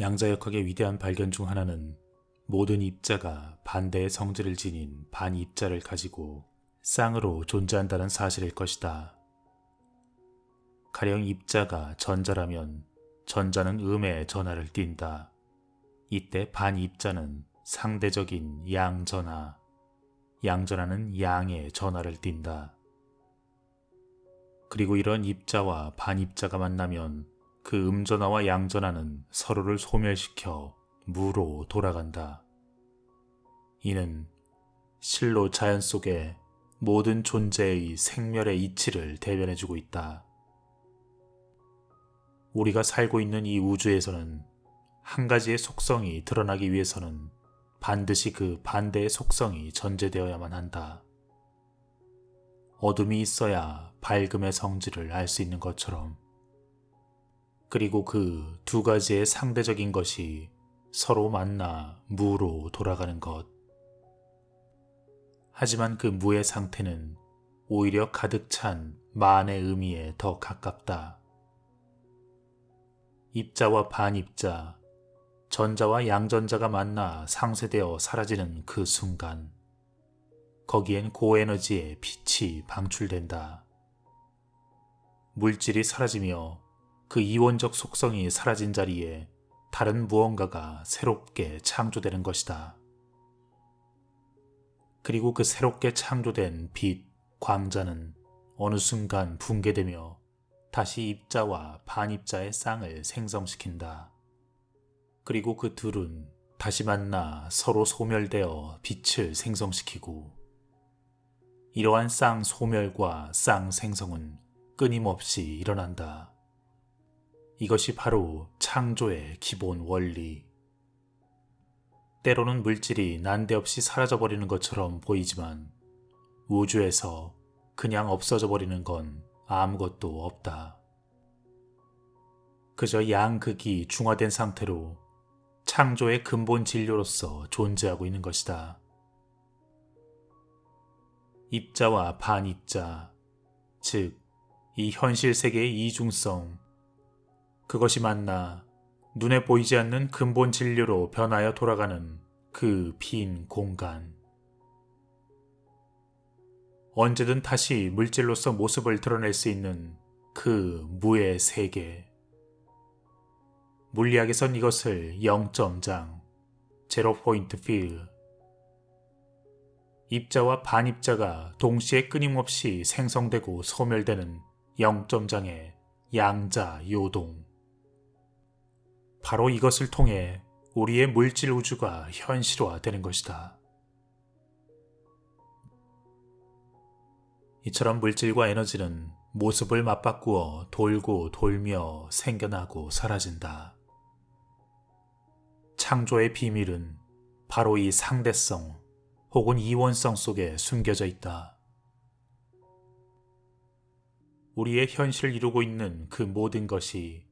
양자역학의 위대한 발견 중 하나는 모든 입자가 반대의 성질을 지닌 반입자를 가지고 쌍으로 존재한다는 사실일 것이다. 가령 입자가 전자라면 전자는 음의 전하를 띈다. 이때 반입자는 상대적인 양전하, 양전하는 양의 전하를 띈다. 그리고 이런 입자와 반입자가 만나면 그 음전하와 양전하는 서로를 소멸시켜 무로 돌아간다. 이는 실로 자연 속에 모든 존재의 생멸의 이치를 대변해주고 있다. 우리가 살고 있는 이 우주에서는 한 가지의 속성이 드러나기 위해서는 반드시 그 반대의 속성이 전제되어야만 한다. 어둠이 있어야 밝음의 성질을 알 수 있는 것처럼. 그리고 그 두 가지의 상대적인 것이 서로 만나 무로 돌아가는 것. 하지만 그 무의 상태는 오히려 가득 찬 만의 의미에 더 가깝다. 입자와 반입자, 전자와 양전자가 만나 상쇄되어 사라지는 그 순간, 거기엔 고에너지의 빛이 방출된다. 물질이 사라지며 그 이원적 속성이 사라진 자리에 다른 무언가가 새롭게 창조되는 것이다. 그리고 그 새롭게 창조된 빛, 광자는 어느 순간 붕괴되며 다시 입자와 반입자의 쌍을 생성시킨다. 그리고 그 둘은 다시 만나 서로 소멸되어 빛을 생성시키고 이러한 쌍 소멸과 쌍 생성은 끊임없이 일어난다. 이것이 바로 창조의 기본 원리. 때로는 물질이 난데없이 사라져버리는 것처럼 보이지만 우주에서 그냥 없어져 버리는 건 아무것도 없다. 그저 양극이 중화된 상태로 창조의 근본 진료로서 존재하고 있는 것이다. 입자와 반입자, 즉, 이 현실 세계의 이중성, 그것이 만나 눈에 보이지 않는 근본 진료로 변하여 돌아가는 그 빈 공간. 언제든 다시 물질로서 모습을 드러낼 수 있는 그 무의 세계. 물리학에선 이것을 0점장, 제로 포인트 필, 입자와 반입자가 동시에 끊임없이 생성되고 소멸되는 0점장의 양자 요동. 바로 이것을 통해 우리의 물질 우주가 현실화되는 것이다. 이처럼 물질과 에너지는 모습을 맞바꾸어 돌고 돌며 생겨나고 사라진다. 창조의 비밀은 바로 이 상대성 혹은 이원성 속에 숨겨져 있다. 우리의 현실을 이루고 있는 그 모든 것이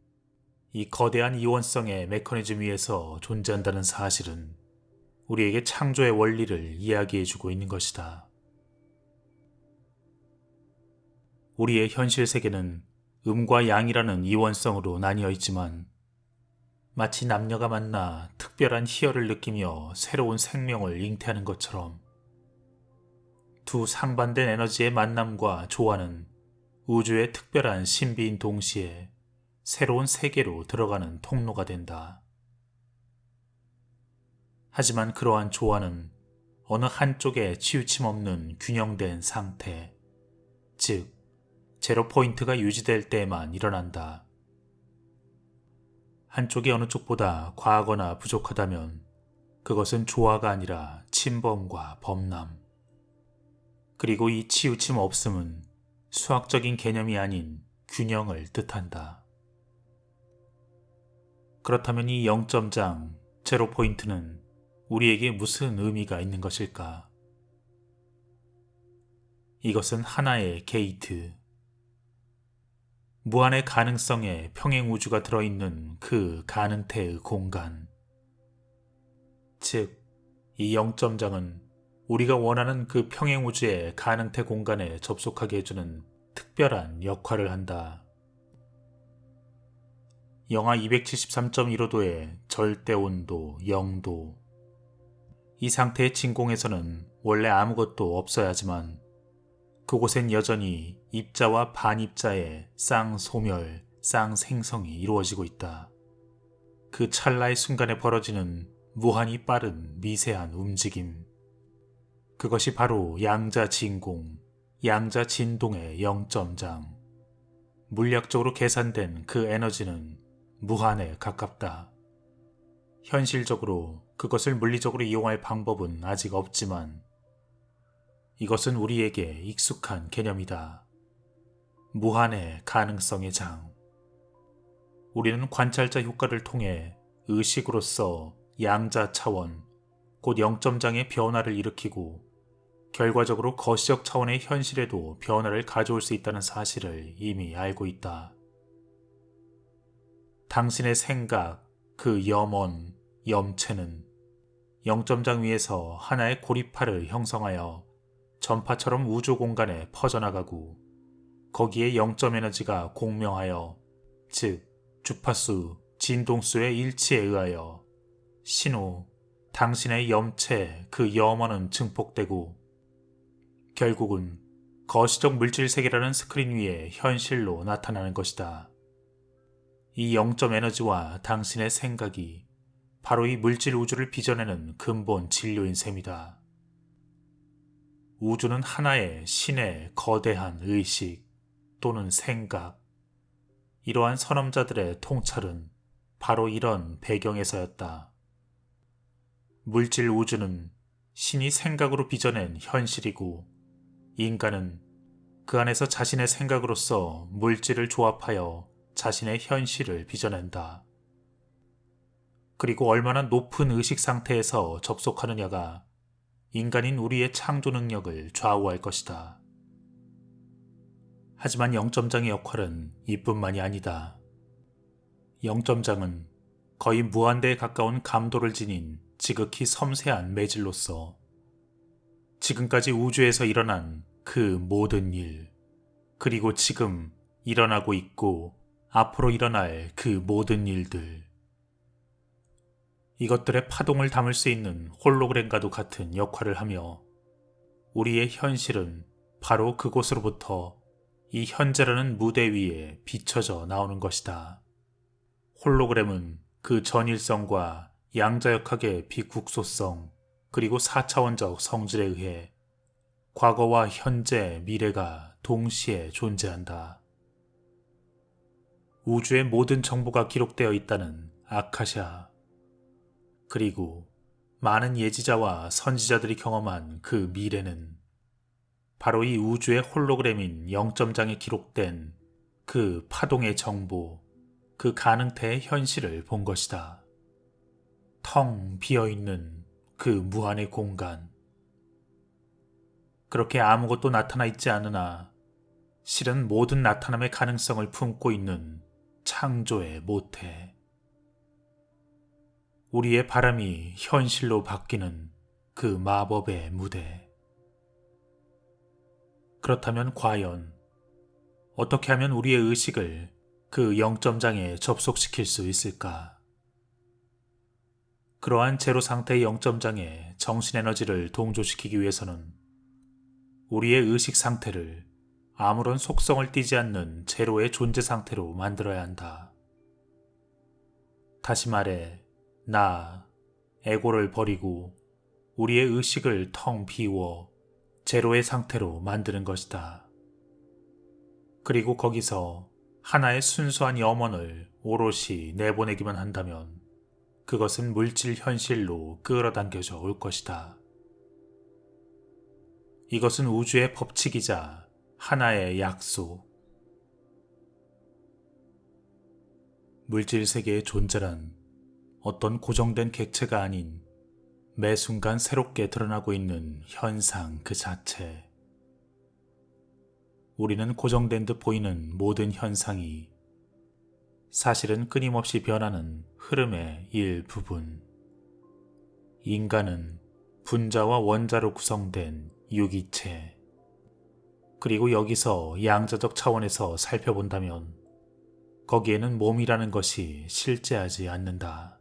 이 거대한 이원성의 메커니즘 위에서 존재한다는 사실은 우리에게 창조의 원리를 이야기해주고 있는 것이다. 우리의 현실 세계는 음과 양이라는 이원성으로 나뉘어 있지만 마치 남녀가 만나 특별한 희열을 느끼며 새로운 생명을 잉태하는 것처럼 두 상반된 에너지의 만남과 조화는 우주의 특별한 신비인 동시에 새로운 세계로 들어가는 통로가 된다. 하지만 그러한 조화는 어느 한쪽에 치우침 없는 균형된 상태, 즉, 제로 포인트가 유지될 때에만 일어난다. 한쪽이 어느 쪽보다 과하거나 부족하다면 그것은 조화가 아니라 침범과 범람. 그리고 이 치우침 없음은 수학적인 개념이 아닌 균형을 뜻한다. 그렇다면 이 0점장, 제로 포인트는 우리에게 무슨 의미가 있는 것일까? 이것은 하나의 게이트, 무한의 가능성에 평행 우주가 들어있는 그 가능태의 공간. 즉, 이 영점장은 우리가 원하는 그 평행 우주의 가능태 공간에 접속하게 해주는 특별한 역할을 한다. 영하 273.15도의 절대 온도 0도. 이 상태의 진공에서는 원래 아무것도 없어야 하지만 그곳엔 여전히 입자와 반입자의 쌍소멸, 쌍생성이 이루어지고 있다. 그 찰나의 순간에 벌어지는 무한히 빠른 미세한 움직임. 그것이 바로 양자 진공, 양자 진동의 영점장. 물리학적으로 계산된 그 에너지는 무한에 가깝다. 현실적으로 그것을 물리적으로 이용할 방법은 아직 없지만 이것은 우리에게 익숙한 개념이다. 무한의 가능성의 장. 우리는 관찰자 효과를 통해 의식으로서 양자 차원, 곧 영점장의 변화를 일으키고 결과적으로 거시적 차원의 현실에도 변화를 가져올 수 있다는 사실을 이미 알고 있다. 당신의 생각, 그 염원, 염체는 영점장 위에서 하나의 고리파를 형성하여 전파처럼 우주 공간에 퍼져나가고 거기에 영점 에너지가 공명하여 즉 주파수, 진동수의 일치에 의하여 신호, 당신의 염체, 그 염원은 증폭되고 결국은 거시적 물질 세계라는 스크린 위에 현실로 나타나는 것이다. 이 영점 에너지와 당신의 생각이 바로 이 물질 우주를 빚어내는 근본 진료인 셈이다. 우주는 하나의 신의 거대한 의식 또는 생각, 이러한 선험자들의 통찰은 바로 이런 배경에서였다. 물질 우주는 신이 생각으로 빚어낸 현실이고 인간은 그 안에서 자신의 생각으로서 물질을 조합하여 자신의 현실을 빚어낸다. 그리고 얼마나 높은 의식 상태에서 접속하느냐가 인간인 우리의 창조 능력을 좌우할 것이다. 하지만 영점장의 역할은 이뿐만이 아니다. 영점장은 거의 무한대에 가까운 감도를 지닌 지극히 섬세한 매질로서 지금까지 우주에서 일어난 그 모든 일, 그리고 지금 일어나고 있고 앞으로 일어날 그 모든 일들, 이것들의 파동을 담을 수 있는 홀로그램과도 같은 역할을 하며 우리의 현실은 바로 그곳으로부터 이 현재라는 무대 위에 비춰져 나오는 것이다. 홀로그램은 그 전일성과 양자역학의 비국소성 그리고 4차원적 성질에 의해 과거와 현재, 미래가 동시에 존재한다. 우주의 모든 정보가 기록되어 있다는 아카샤. 그리고 많은 예지자와 선지자들이 경험한 그 미래는 바로 이 우주의 홀로그램인 영점장에 기록된 그 파동의 정보, 그 가능태의 현실을 본 것이다. 텅 비어 있는 그 무한의 공간. 그렇게 아무것도 나타나 있지 않으나 실은 모든 나타남의 가능성을 품고 있는 창조의 모태. 우리의 바람이 현실로 바뀌는 그 마법의 무대. 그렇다면 과연 어떻게 하면 우리의 의식을 그 영점장에 접속시킬 수 있을까? 그러한 제로 상태의 영점장에 정신 에너지를 동조시키기 위해서는 우리의 의식 상태를 아무런 속성을 띠지 않는 제로의 존재 상태로 만들어야 한다. 다시 말해, 나, 에고를 버리고 우리의 의식을 텅 비워 제로의 상태로 만드는 것이다. 그리고 거기서 하나의 순수한 염원을 오롯이 내보내기만 한다면 그것은 물질 현실로 끌어당겨져 올 것이다. 이것은 우주의 법칙이자 하나의 약속. 물질 세계의 존재란 어떤 고정된 객체가 아닌 매 순간 새롭게 드러나고 있는 현상 그 자체. 우리는 고정된 듯 보이는 모든 현상이 사실은 끊임없이 변하는 흐름의 일부분. 인간은 분자와 원자로 구성된 유기체. 그리고 여기서 양자적 차원에서 살펴본다면 거기에는 몸이라는 것이 실제하지 않는다.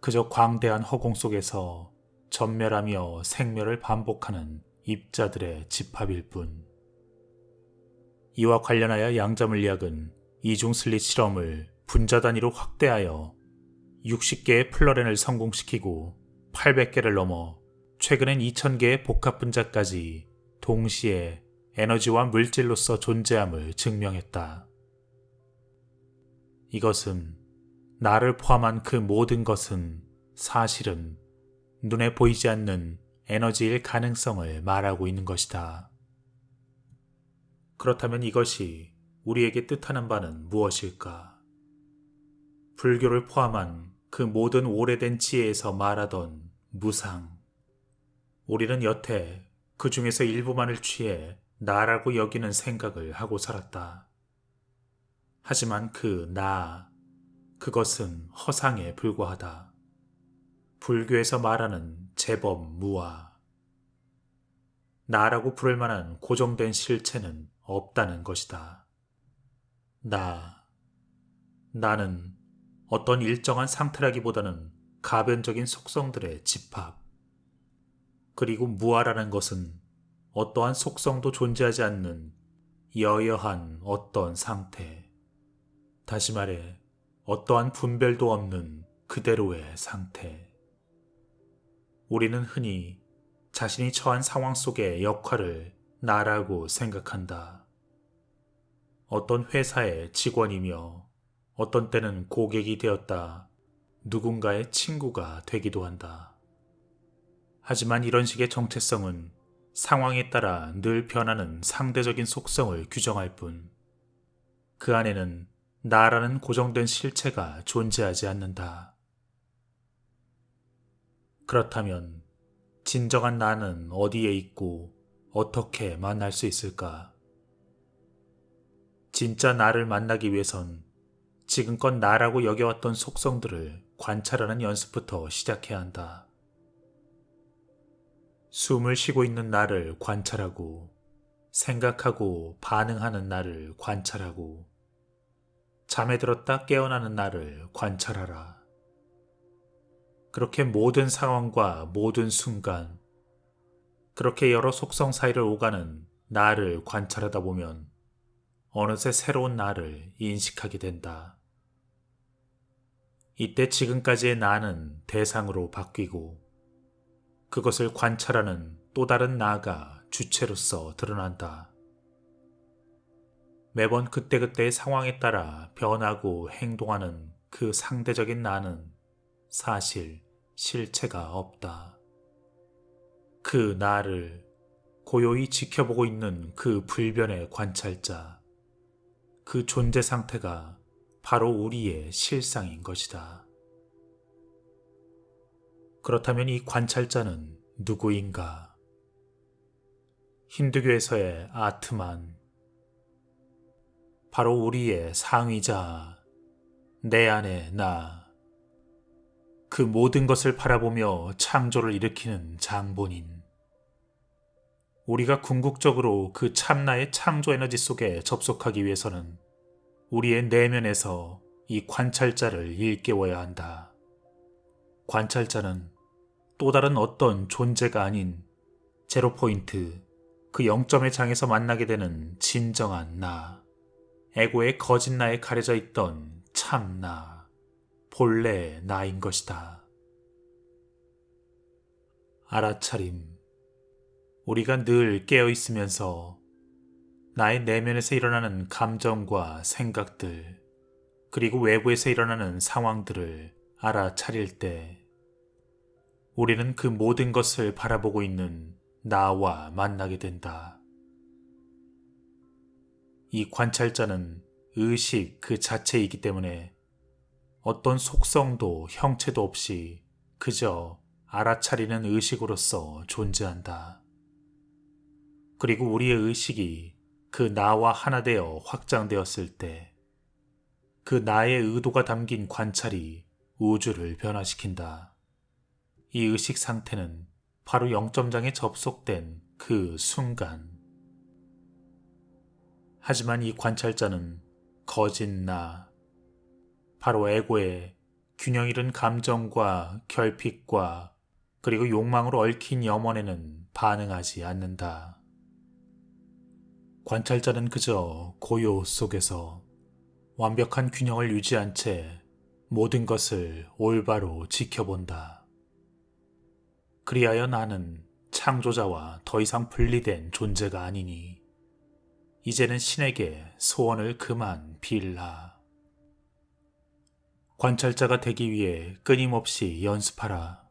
그저 광대한 허공 속에서 전멸하며 생멸을 반복하는 입자들의 집합일 뿐. 이와 관련하여 양자 물리학은 이중 슬릿 실험을 분자 단위로 확대하여 60개의 플러렌을 성공시키고 800개를 넘어 최근엔 2000개의 복합 분자까지 동시에 에너지와 물질로서 존재함을 증명했다. 이것은 나를 포함한 그 모든 것은 사실은 눈에 보이지 않는 에너지일 가능성을 말하고 있는 것이다. 그렇다면 이것이 우리에게 뜻하는 바는 무엇일까? 불교를 포함한 그 모든 오래된 지혜에서 말하던 무상. 우리는 여태 그 중에서 일부만을 취해 나라고 여기는 생각을 하고 살았다. 하지만 그 나, 그것은 허상에 불과하다. 불교에서 말하는 제법 무아. 나라고 부를 만한 고정된 실체는 없다는 것이다. 나, 나는 어떤 일정한 상태라기보다는 가변적인 속성들의 집합. 그리고 무아라는 것은 어떠한 속성도 존재하지 않는 여여한 어떤 상태. 다시 말해, 어떠한 분별도 없는 그대로의 상태. 우리는 흔히 자신이 처한 상황 속의 역할을 나라고 생각한다. 어떤 회사의 직원이며 어떤 때는 고객이 되었다. 누군가의 친구가 되기도 한다. 하지만 이런 식의 정체성은 상황에 따라 늘 변하는 상대적인 속성을 규정할 뿐, 그 안에는 나라는 고정된 실체가 존재하지 않는다. 그렇다면 진정한 나는 어디에 있고 어떻게 만날 수 있을까? 진짜 나를 만나기 위해선 지금껏 나라고 여겨왔던 속성들을 관찰하는 연습부터 시작해야 한다. 숨을 쉬고 있는 나를 관찰하고 생각하고 반응하는 나를 관찰하고 잠에 들었다 깨어나는 나를 관찰하라. 그렇게 모든 상황과 모든 순간, 그렇게 여러 속성 사이를 오가는 나를 관찰하다 보면 어느새 새로운 나를 인식하게 된다. 이때 지금까지의 나는 대상으로 바뀌고 그것을 관찰하는 또 다른 나가 주체로서 드러난다. 매번 그때그때의 상황에 따라 변하고 행동하는 그 상대적인 나는 사실 실체가 없다. 그 나를 고요히 지켜보고 있는 그 불변의 관찰자, 그 존재 상태가 바로 우리의 실상인 것이다. 그렇다면 이 관찰자는 누구인가? 힌두교에서의 아트만, 바로 우리의 상위자, 내 안의 나, 그 모든 것을 바라보며 창조를 일으키는 장본인. 우리가 궁극적으로 그 참나의 창조 에너지 속에 접속하기 위해서는 우리의 내면에서 이 관찰자를 일깨워야 한다. 관찰자는 또 다른 어떤 존재가 아닌 제로 포인트, 그 영점의 장에서 만나게 되는 진정한 나, 에고의 거짓 나에 가려져 있던 참 나, 본래 나인 것이다. 알아차림. 우리가 늘 깨어 있으면서 나의 내면에서 일어나는 감정과 생각들, 그리고 외부에서 일어나는 상황들을 알아차릴 때, 우리는 그 모든 것을 바라보고 있는 나와 만나게 된다. 이 관찰자는 의식 그 자체이기 때문에 어떤 속성도 형체도 없이 그저 알아차리는 의식으로서 존재한다. 그리고 우리의 의식이 그 나와 하나 되어 확장되었을 때, 그 나의 의도가 담긴 관찰이 우주를 변화시킨다. 이 의식 상태는 바로 영점장에 접속된 그 순간. 하지만 이 관찰자는 거짓 나. 바로 에고의 균형 잃은 감정과 결핍과 그리고 욕망으로 얽힌 염원에는 반응하지 않는다. 관찰자는 그저 고요 속에서 완벽한 균형을 유지한 채 모든 것을 올바로 지켜본다. 그리하여 나는 창조자와 더 이상 분리된 존재가 아니니 이제는 신에게 소원을 그만 빌라. 관찰자가 되기 위해 끊임없이 연습하라.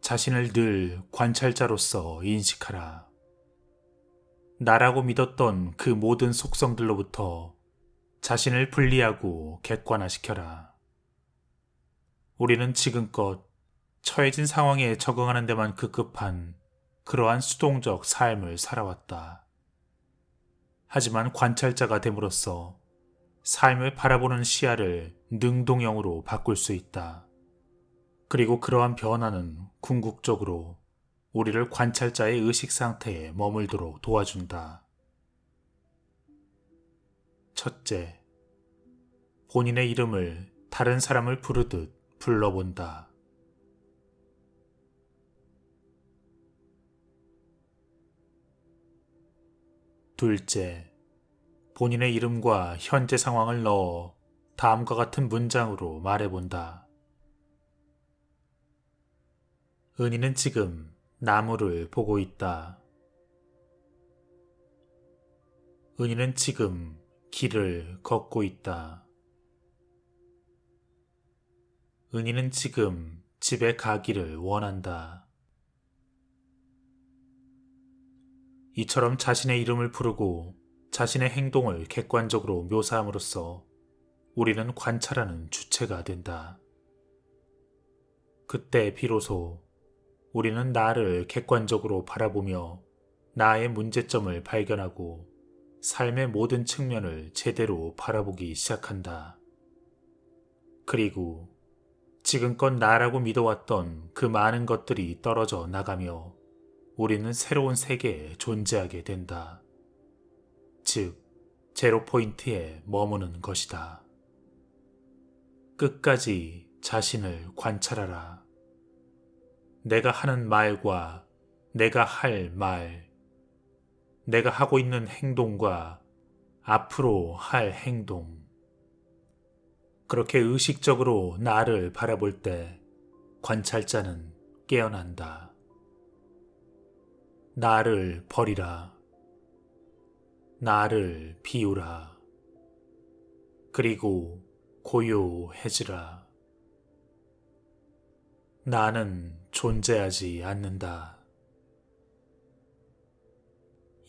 자신을 늘 관찰자로서 인식하라. 나라고 믿었던 그 모든 속성들로부터 자신을 분리하고 객관화시켜라. 우리는 지금껏 처해진 상황에 적응하는 데만 급급한 그러한 수동적 삶을 살아왔다. 하지만 관찰자가 됨으로써 삶을 바라보는 시야를 능동형으로 바꿀 수 있다. 그리고 그러한 변화는 궁극적으로 우리를 관찰자의 의식 상태에 머물도록 도와준다. 첫째, 본인의 이름을 다른 사람을 부르듯 불러본다. 둘째, 본인의 이름과 현재 상황을 넣어 다음과 같은 문장으로 말해본다. 은희는 지금 나무를 보고 있다. 은희는 지금 길을 걷고 있다. 은희는 지금 집에 가기를 원한다. 이처럼 자신의 이름을 부르고 자신의 행동을 객관적으로 묘사함으로써 우리는 관찰하는 주체가 된다. 그때 비로소 우리는 나를 객관적으로 바라보며 나의 문제점을 발견하고 삶의 모든 측면을 제대로 바라보기 시작한다. 그리고 지금껏 나라고 믿어왔던 그 많은 것들이 떨어져 나가며 우리는 새로운 세계에 존재하게 된다. 즉, 제로 포인트에 머무는 것이다. 끝까지 자신을 관찰하라. 내가 하는 말과 내가 할 말, 내가 하고 있는 행동과 앞으로 할 행동. 그렇게 의식적으로 나를 바라볼 때 관찰자는 깨어난다. 나를 버리라. 나를 비우라. 그리고 고요해지라. 나는 존재하지 않는다.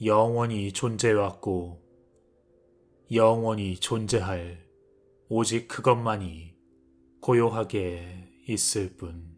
영원히 존재해왔고, 영원히 존재할 오직 그것만이 고요하게 있을 뿐.